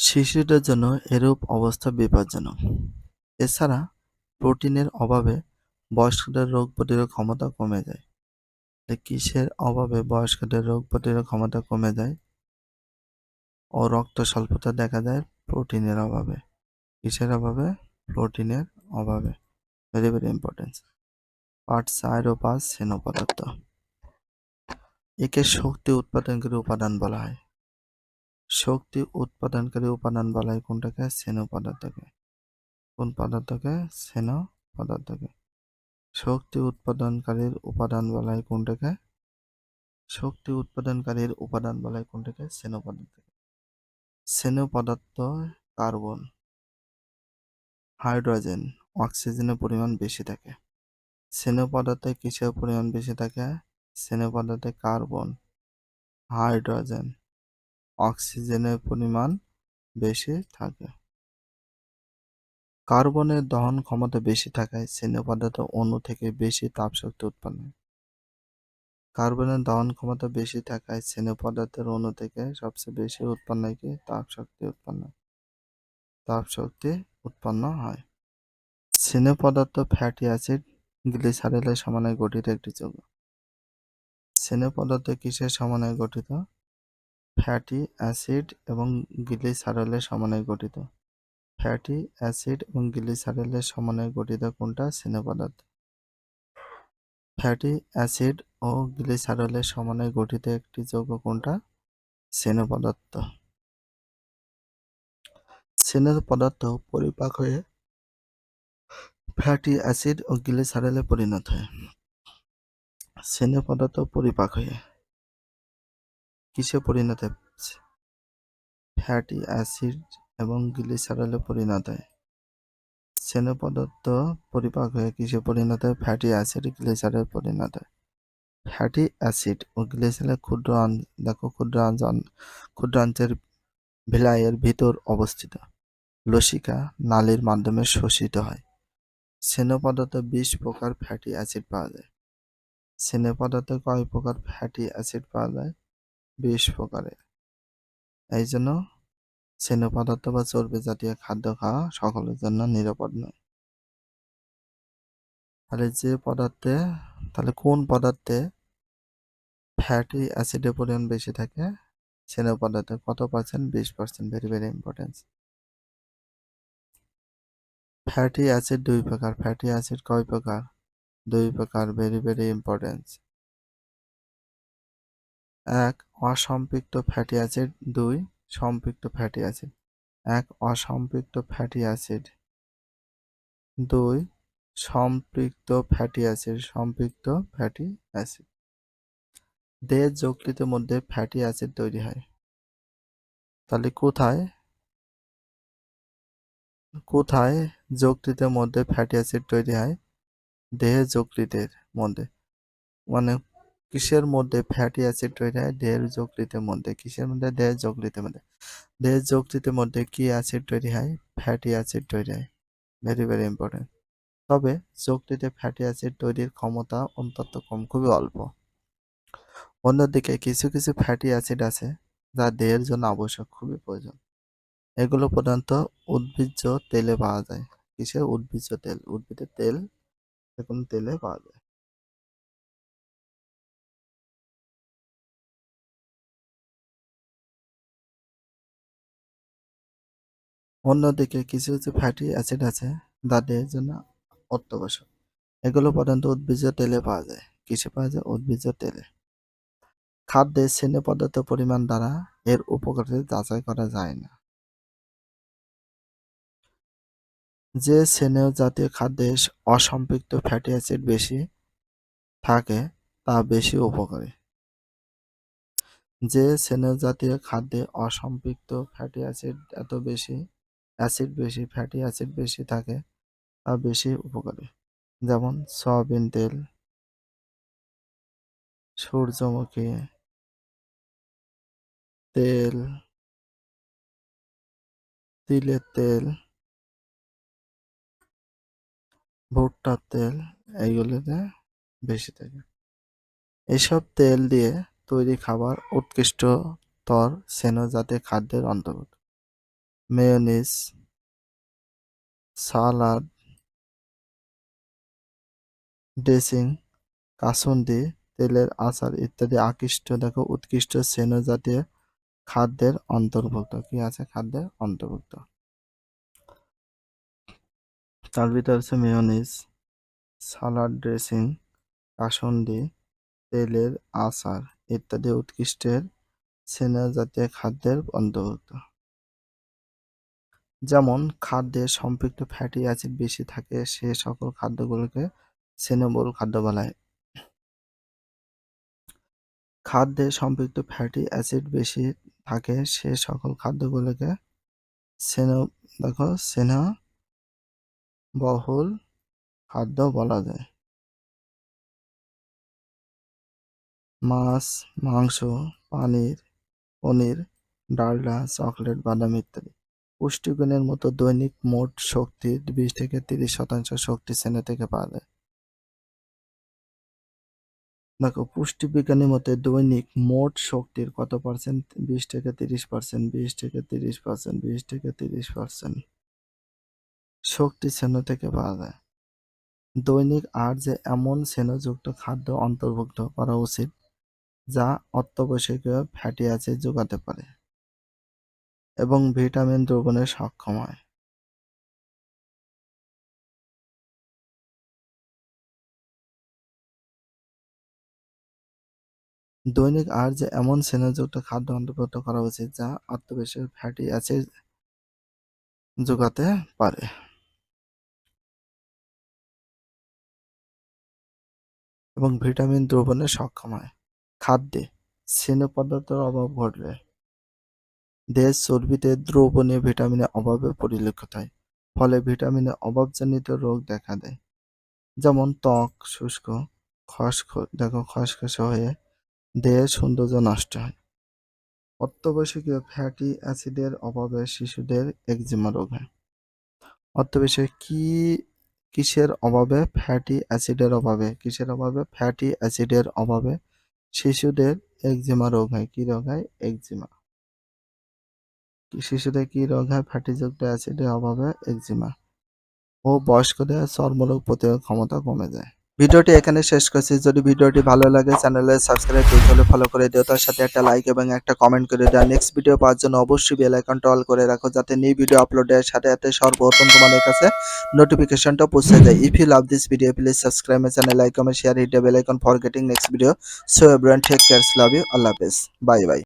শিশুদের জন্য এরূপ অবস্থা বিপজ্জনক। এছাড়া প্রোটিনের অভাবে বয়স্কদের রোগ প্রতিরোধ ক্ষমতা কমে যায়। কিসের অভাবে বয়স্কদের রোগ প্রতিরোধ ক্ষমতা কমে যায়? ও রক্ত স্বল্পতা দেখা যায় প্রোটিনের অভাবে। কিসের অভাবে? প্রোটিনের অভাবে। ভেরি ভেরি ইম্পর্টেন্ট পার্ট চার ও স্নেহ পদার্থ। একে শক্তি উৎপাদনকারী উপাদান বলা হয়। শক্তি উৎপাদনকারী উপাদান বলা হয়, কোনটাকে? স্নেহ পদার্থকে। কোন পদার্থকে? স্নেহ পদার্থকে। শক্তি উৎপাদনকারীর উপাদান বলা হয়, কোনটাকে? শক্তি উৎপাদনকারীর উপাদান বলা হয়, কোনটাকে? স্নেহ পদার্থকে। স্নেহ পদার্থ কার্বন। হাইড্রোজেন, অক্সিজেনের পরিমাণ বেশি থাকে। স্নেহ পদার্থে কিসের পরিমাণ বেশি থাকে? স্নেহ পদার্থে কার্বন। হাইড্রোজেন। অক্সিজেনের পরিমাণ বেশি থাকে। কার্বনের দহন ক্ষমতা বেশি থাকায় স্নেহ পদার্থ অণু থেকে বেশি তাপশক্তি উৎপন্ন হয়। কার্বনের দহন ক্ষমতা বেশি থাকায় স্নেহ পদার্থের অণু থেকে সবচেয়ে বেশি উৎপন্ন হয় কি? তাপশক্তি উৎপন্ন তাপশক্তি উৎপন্ন হয়। স্নেহ পদার্থ ফ্যাটি অ্যাসিড গ্লিসারেলের সমানে গঠিত একটি যৌগ। স্নেহ পদার্থ কিসের সমানে গঠিত? ফ্যাটি অ্যাসিড এবং গ্লিসারেলের সমানে গঠিত। ফ্যাটি অ্যাসিড এবং গ্লিসারেলের সমন্বয়ে গঠিত কোনটা? স্নেহ পদার্থ। ফ্যাটি অ্যাসিড ও গ্লিসারলের সমন্বয়ে গঠিত একটি যৌগ কোনটা? স্নেহ পদার্থ। স্নেহ পদার্থ পরিপাক হয়ে ফ্যাটি অ্যাসিড ও গ্লিসারলে পরিণত হয়। স্নেহ পদার্থ পরিপাক হয়ে কিসে পরিণত হচ্ছে? ফ্যাটি অ্যাসিড এবং গ্লিসারলে পরিণত হয়। স্নেহ পদার্থ পরিপাক হয়ে কিসে পরিণত হয়? ফ্যাটি অ্যাসিড গ্লিসারে পরিণত হয়। ফ্যাটি অ্যাসিড ও গ্লিসারের ক্ষুদ্র দেখো ক্ষুদ্র ক্ষুদ্রাঞ্চের ভিলাইয়ের ভিতর অবস্থিত। লসিকা নালীর মাধ্যমে শোষিত হয়। স্নেহ পদার্থ বিশ প্রকার ফ্যাটি অ্যাসিড পাওয়া যায়। স্নেহ পদার্থে কয় প্রকার ফ্যাটি অ্যাসিড পাওয়া যায়? বিশ প্রকারের এই জন্য স্নেহ পদার্থ বা চর্বি জাতীয় খাদ্য খাওয়া সকলের জন্য নিরাপদ নয়। তাহলে যে পদার্থে, তাহলে কোন পদার্থে ফ্যাটি অ্যাসিডের পরিমাণ বেশি থাকে? স্নেহ পদার্থে কত পার্সেন্ট বিশ percent very very importance fatty acid দুই প্রকার। ফ্যাটি অ্যাসিড কয় প্রকার? দুই প্রকার ভেরি ভেরি ইম্পর্টেন্স এক অসম্পৃক্ত ফ্যাটি অ্যাসিড, দুই সম্পৃক্ত ফ্যাটি অ্যাসিড। এক অসম্পৃক্ত ফ্যাটি অ্যাসিড। দুই সম্পৃক্ত ফ্যাটি অ্যাসিড, সম্পৃক্ত ফ্যাটি অ্যাসিড। দেহের যকৃতের মধ্যে ফ্যাটি অ্যাসিড তৈরি হয়। তাহলে কোথায়? কোথায় যকৃতের মধ্যে ফ্যাটি অ্যাসিড তৈরি হয়? দেহের যকৃতের মধ্যে। মানে কিসের মধ্যে ফ্যাটি অ্যাসিড তৈরি হয়? দেহের যকৃতের মধ্যে। কিসের মধ্যে? দেহের যকৃতের মধ্যে। দেহের যকৃতের মধ্যে কি অ্যাসিড তৈরি হয়? ফ্যাটি অ্যাসিড তৈরি হয়। ভেরি ভেরি ইম্পর্টেন্ট তবে যকৃতে ফ্যাটি অ্যাসিড তৈরির ক্ষমতা অন্তত কম, খুবই অল্প। অন্যদিকে কিছু কিছু ফ্যাটি অ্যাসিড আছে যা দেহের জন্য আবশ্যক, খুবই প্রয়োজন। এগুলো প্রধানত উদ্ভিজ্জ তেলে পাওয়া যায়। কিসের উদ্ভিজ্জ তেল? উদ্ভিদের তেল এখন তেলে পাওয়া যায়। অন্যদিকে কিছু কিছু ফ্যাটি অ্যাসিড আছে যা জন্য অত্যাবশ্যক। এগুলো প্রধানত উদ্ভিজ্জ তেলে পাওয়া যায়। কিসে পাওয়া যায়? উদ্ভিজ্জ তেলে। খাদ্যে স্নেহ পদার্থ পরিমাণ দ্বারা এর উপকারিতা যাচাই করা যায় না। যে স্নেহ জাতীয় খাদ্যে অসম্পৃক্ত ফ্যাটি অ্যাসিড বেশি থাকে, তা বেশি উপকারী। যে স্নেহ জাতীয় খাদ্যে অসম্পৃক্ত ফ্যাটি অ্যাসিড এত বেশি অ্যাসিড বেশি, ফ্যাটি অ্যাসিড বেশি থাকে তা বেশি উপকারী। যেমন সয়াবিন তেল, সূর্যমুখী তেল, তিলের তেল, ভুট্টার তেল, এইগুলোতে বেশি থাকে। এসব তেল দিয়ে তৈরি খাবার উৎকৃষ্টতর শ্রেণীজাতীয় খাদ্যের অন্তর্গত। মেয়োনিজ সালাদ ড্রেসিং কাসুন্দি, তেলের আচার ইত্যাদি আকৃষ্ট, দেখো উৎকৃষ্ট শ্রেণি জাতীয় খাদ্যের অন্তর্ভুক্ত। কি আছে খাদ্যের অন্তর্ভুক্ত? তার ভিতরে আছে মেয়োনিজ সালাড ড্রেসিং কাসুন্দি, তেলের আচার ইত্যাদি উৎকৃষ্টের শ্রেণি জাতীয় খাদ্যের অন্তর্ভুক্ত। যেমন খাদ্যে সম্পৃক্ত ফ্যাটি অ্যাসিড বেশি থাকে, সে সকল খাদ্যগুলোকে সেনেবল খাদ্য বলা হয় খাদ্যে সম্পৃক্ত ফ্যাটি অ্যাসিড বেশি থাকে, সে সকল খাদ্যগুলোকে সেন, দেখো, সেনা বহুল খাদ্য বলা যায়। মাছ, মাংস, পানির, পনির, ডালডা, চকলেট, বাদাম ইত্যাদি। পুষ্টিগুণের মতো দৈনিক মোট শক্তির বিশ থেকে তিরিশ শতাংশ শক্তি শ্রেণি থেকে পাওয়া যায়। দেখো, পুষ্টিবিজ্ঞানীর মতে দৈনিক মোট শক্তির কত পার্সেন্ট বিশ থেকে তিরিশ পার্সেন্ট বিশ থেকে তিরিশ পার্সেন্ট বিশ থেকে তিরিশ পার্সেন্ট শক্তি শ্রেণি থেকে পাওয়া যায়। দৈনিক আর যে এমন শ্রেণীযুক্ত খাদ্য অন্তর্ভুক্ত করা উচিত, যা অত্যাবশ্যকীয় ফ্যাটি অ্যাসিড যোগাতে পারে। এবং ভিটামিন দ্রবণে সক্ষম হয়। দৈনিক আর যে এমন শ্রেণীযুক্ত খাদ্য অন্তর্ভুক্ত করা উচিত যা আত্মবিশ্বাস ফ্যাটি অ্যাসিড যোগাতে পারে। এবং ভিটামিন দ্রবণে সক্ষম হয়। খাদ্যে স্নেহ পদার্থের অভাব ঘটলে দেহ চর্বিতে দ্রবণীয় ভিটামিনের অভাবে পরিলক্ষিত হয়, ফলে ভিটামিনের অভাবজনিত রোগ দেখা দেয়। যেমন ত্বক, শুষ্ক খসখস দেখো খসখসে হয়ে দেহের সৌন্দর্য নষ্ট হয়। অত্যাবশ্যকীয় ফ্যাটি অ্যাসিডের অভাবে শিশুদের একজিমা রোগ হয়। অত্যাবশ্যক কি, কিসের অভাবে ফ্যাটি অ্যাসিডের অভাবে, কিসের অভাবে ফ্যাটি অ্যাসিডের অভাবে শিশুদের একজিমা রোগ হয়, কি রোগ হয়? একজিমা শিশুদের কি রোগ হয় ফ্যাটিযুক্ত অ্যাসিডের অভাবে একজিমা ও বয়স্কদের চর্মরোগ প্রতিরোধ ক্ষমতা কমে যায়। ভিডিওটি এখানে শেষ করছি। যদি ভিডিওটি ভালো লাগে চ্যানেলে সাবস্ক্রাইব হলে ফলো করে দিও। তার সাথে একটা লাইক এবং একটা কমেন্ট করে দেওয়া নেক্সট ভিডিও পাওয়ার জন্য অবশ্যই বেল আইকনটা অল করে রাখো যাতে নিউ ভিডিও আপলোডের সাথে সাথে সর্বপ্রথম তোমাদের কাছে নোটিফিকেশনটা পৌঁছে যায়। If you love this video please subscribe my channel like comment share hit bell icon for getting next video so everyone take cares love you আল্লাহ হাফেজ বাই বাই